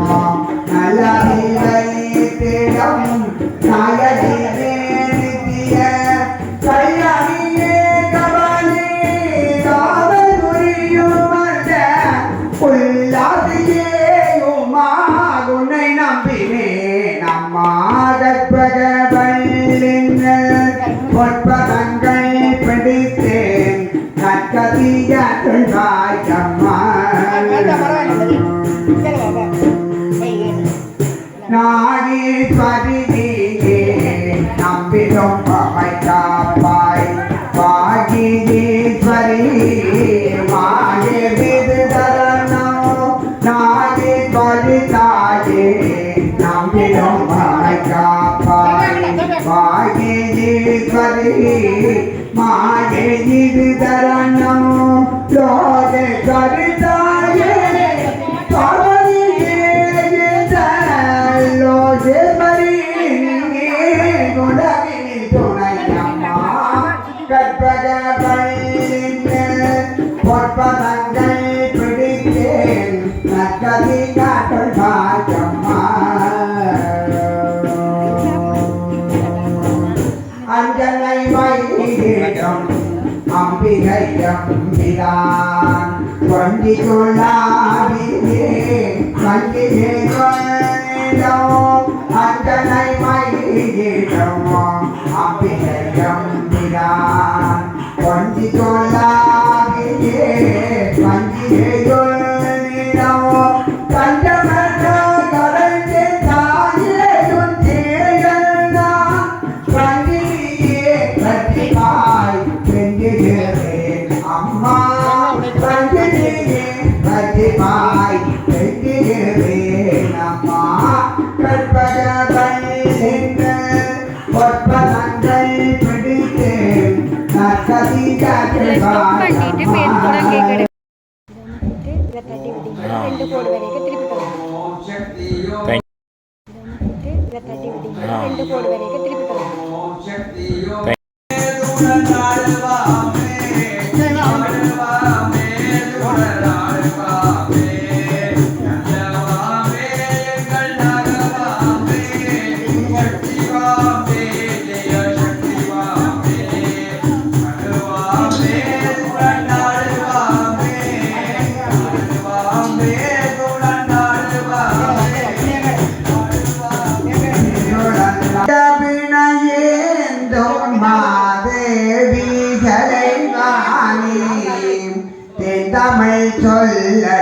I love you. जाने कर जा தான் வண்டி கொள்ளாதே வண்டியை கொள்ளோம் அந்தனை மயிலிடம் அபிநயம் தான் வண்டி கொள்ளாதே வண்டியை হইয়া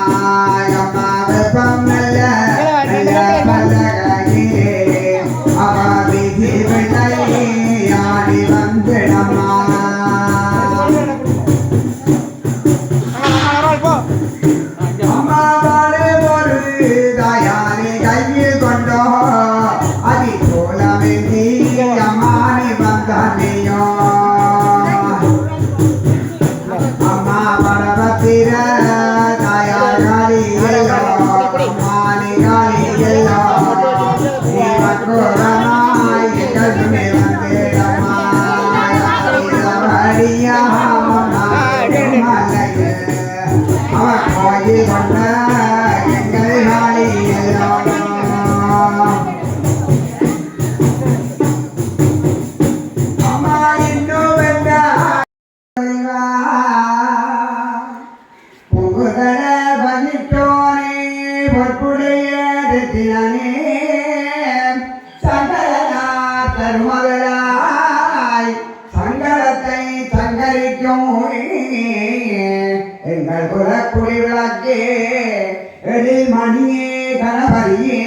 Bye. புகுதர பதித்தோனே பொற்புடைய தினே சங்கரனா தருமகளாய் சங்கரத்தை சங்கரிக்கும் எங்கள் குலக்குடி விளக்கே எழில் மணியே கணபதியே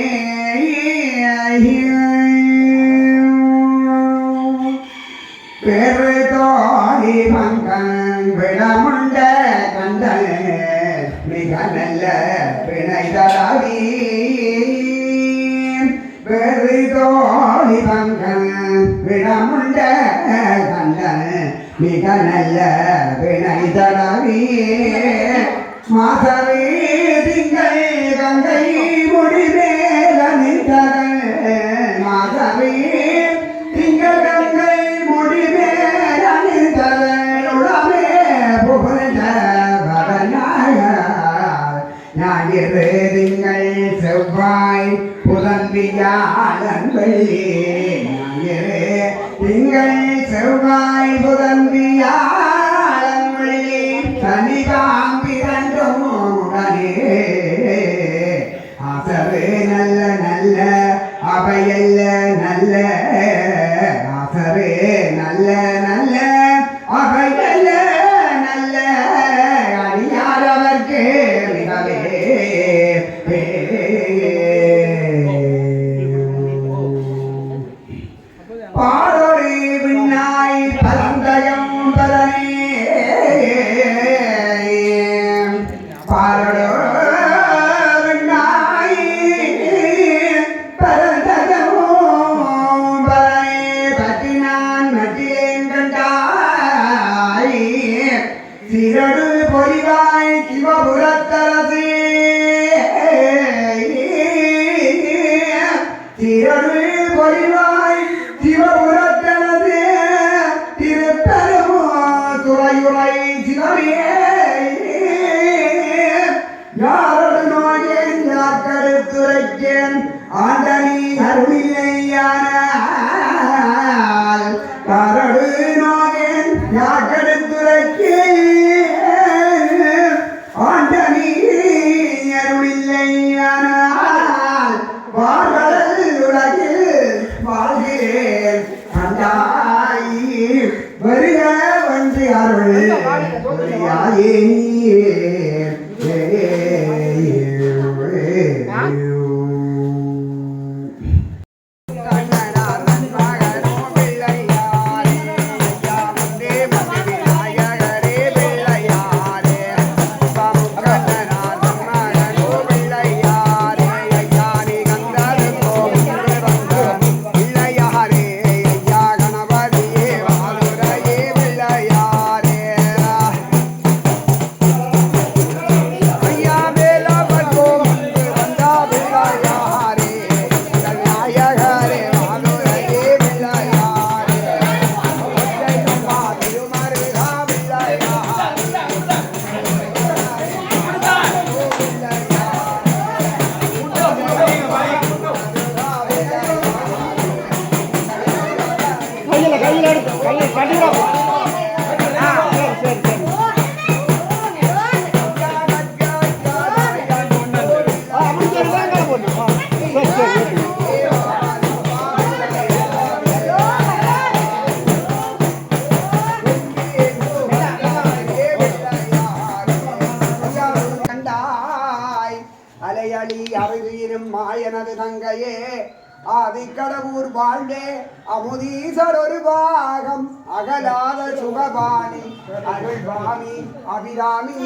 மிக நல்ல வினைதடவே மாதவே திங்கள் கங்கை முடிவேல நின்றவன் மாதவே திங்கள் கங்கை முடிவேல நின்றவன் உடவே புகழ்ந்தவனாக ஞாயிறு திங்கள் செவ்வாய் புதன் வியாழன் வெள்ளி. அருள் மாயனது தங்கையே ஆதிக்கடவுர் வாழ்ந்தே அமுதீசரோ ஒரு பாகம் அகலாத சுகபாணி அருள்வாமி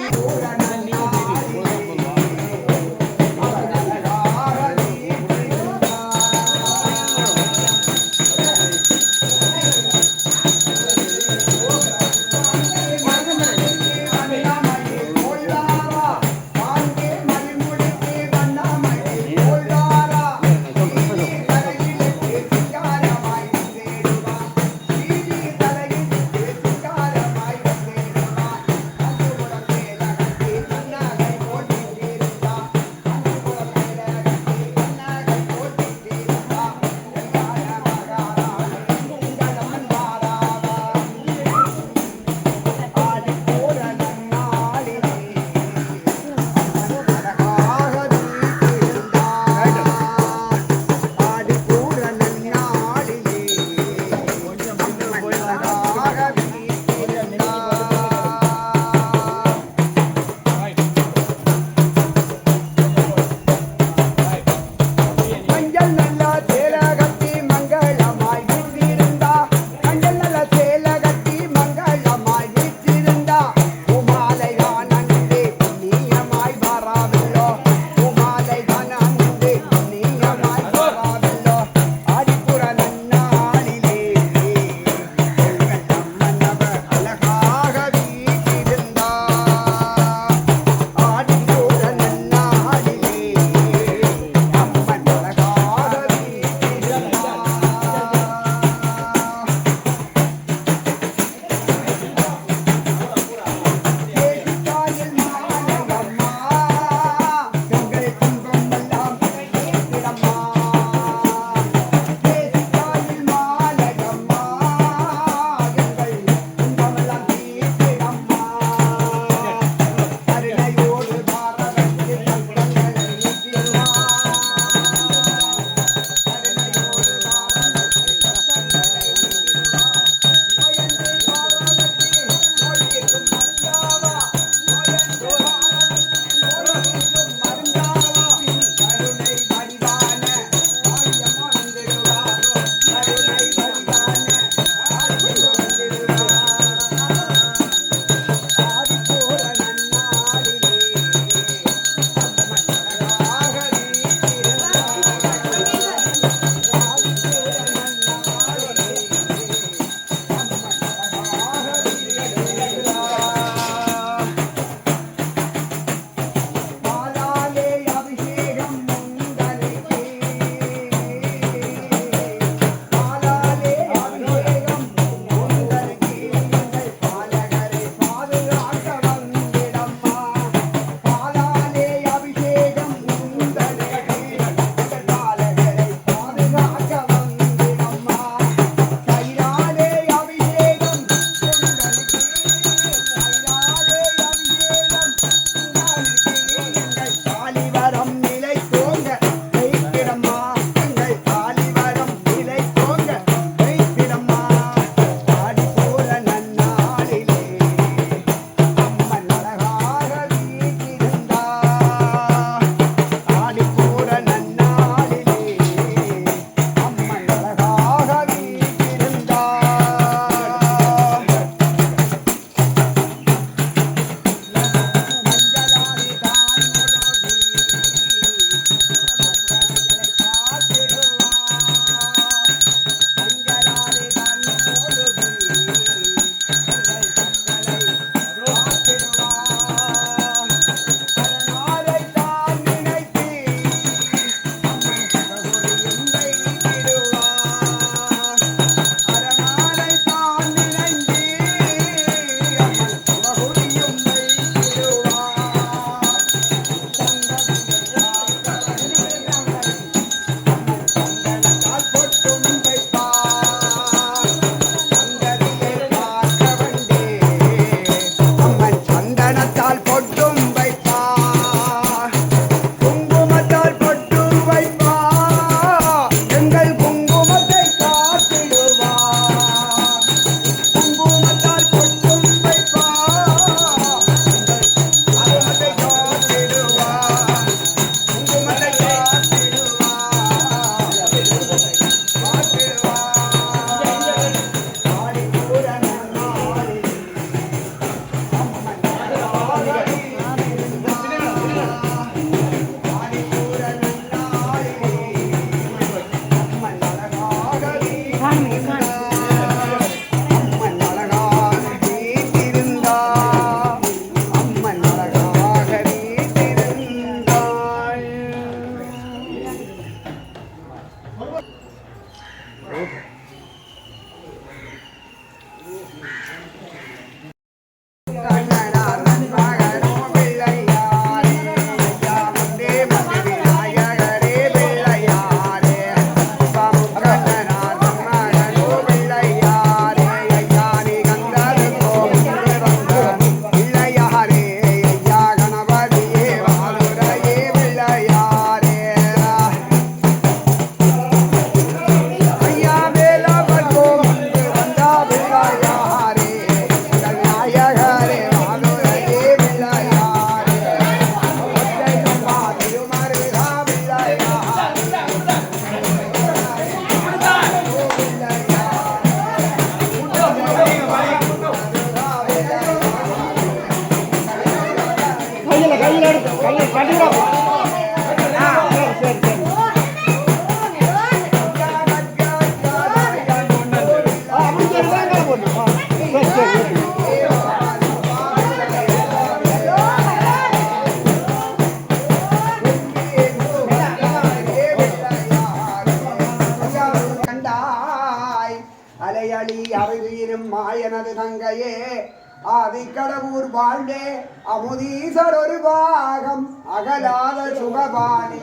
அமுதீசர் ஒரு பாகம் அகலாத சுகபாணி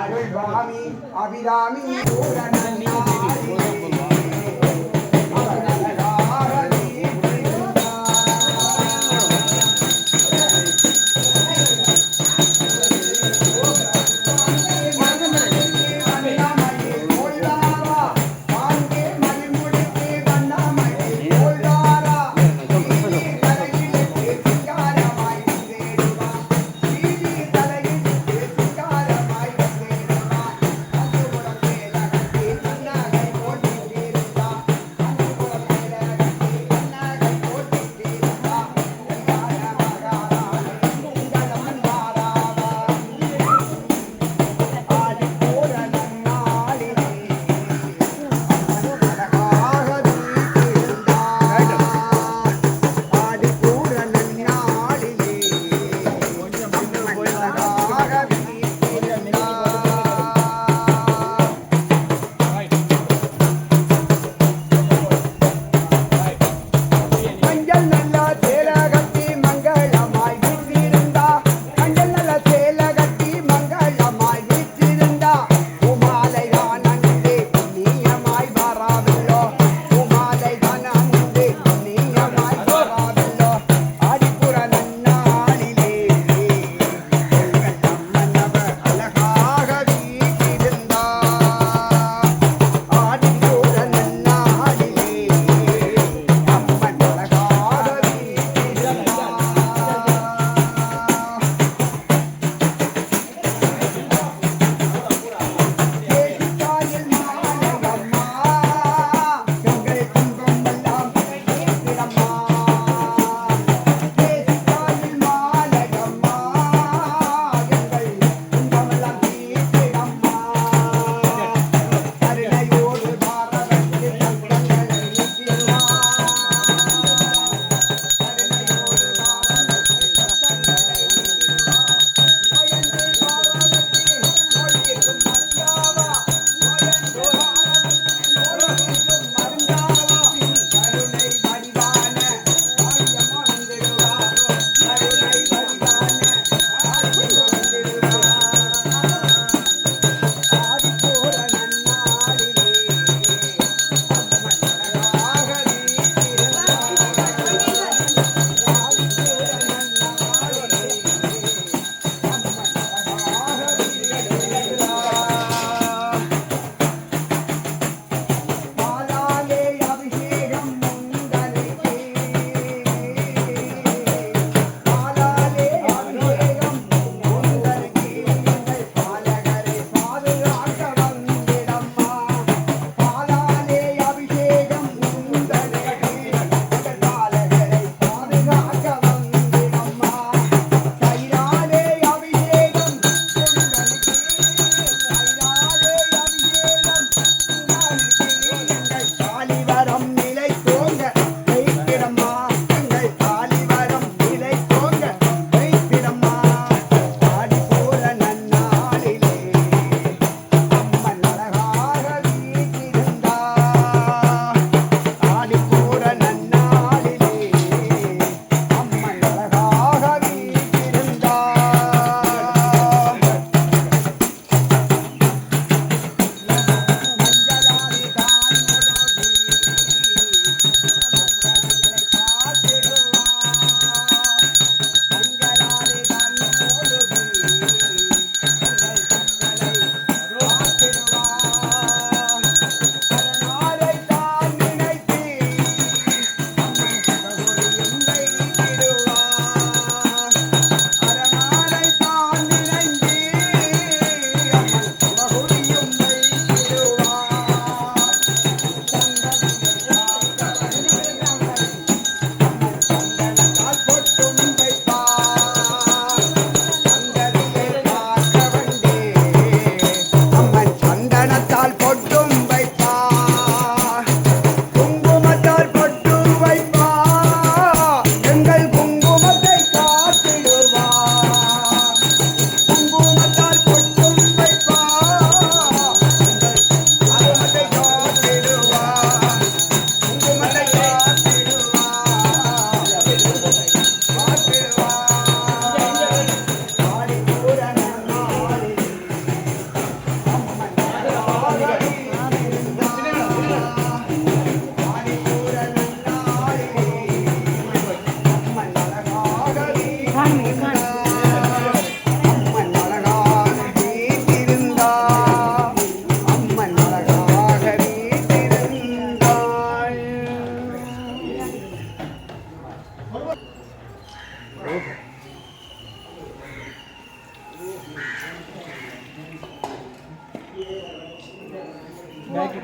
அருள்வாமி Abirami பூரணநாயகி.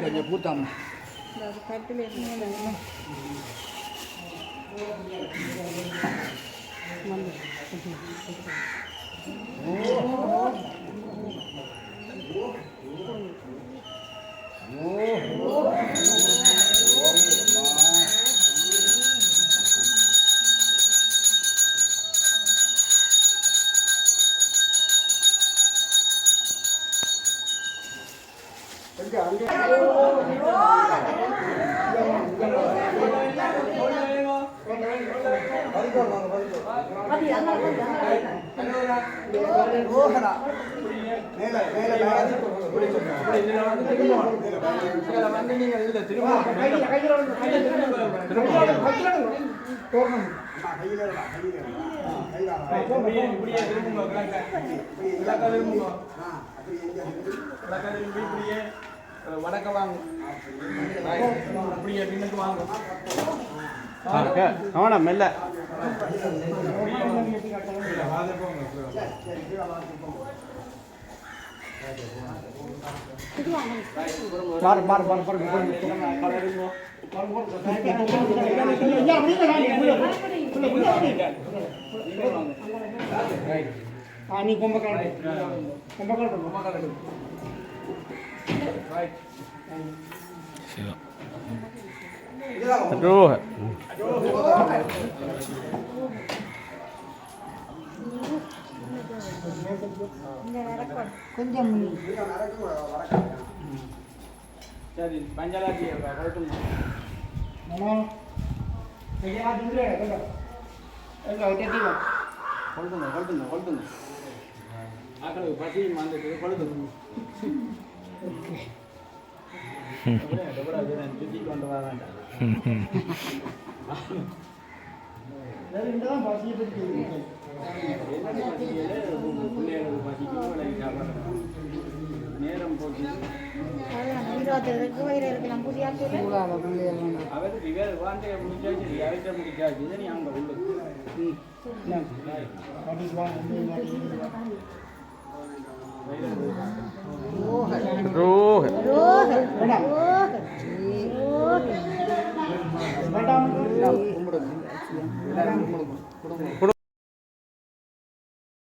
banyak hutan. Oh. oh. வடக்க வாங்க இப்படியே பின்னுக்கு வாங்க அவனா மெல்ல பாரு பாரு பாரு பாரு நீ கும்பகால கும்பகால கும்பகால ரைட் ரோஹ கொஞ்சம். சரி பஞ்சாலாஜி கொளுத்துங்க கொளுத்துங்க கொளுத்துங்க ஆக்களுக்கு பசி வந்துட்டு கொளுத்துங்க சுத்தி கொண்டு நேரம் போச்சு இருபத்தேழுக்கு வயிறு இருக்கலாம் புதிய அவருக்கு இவர் வாண்டைய முடிச்சாச்சு அவர்கிட்ட முடிச்சாச்சு இதை நீ அங்க உள்ளு ரோஹ கொடு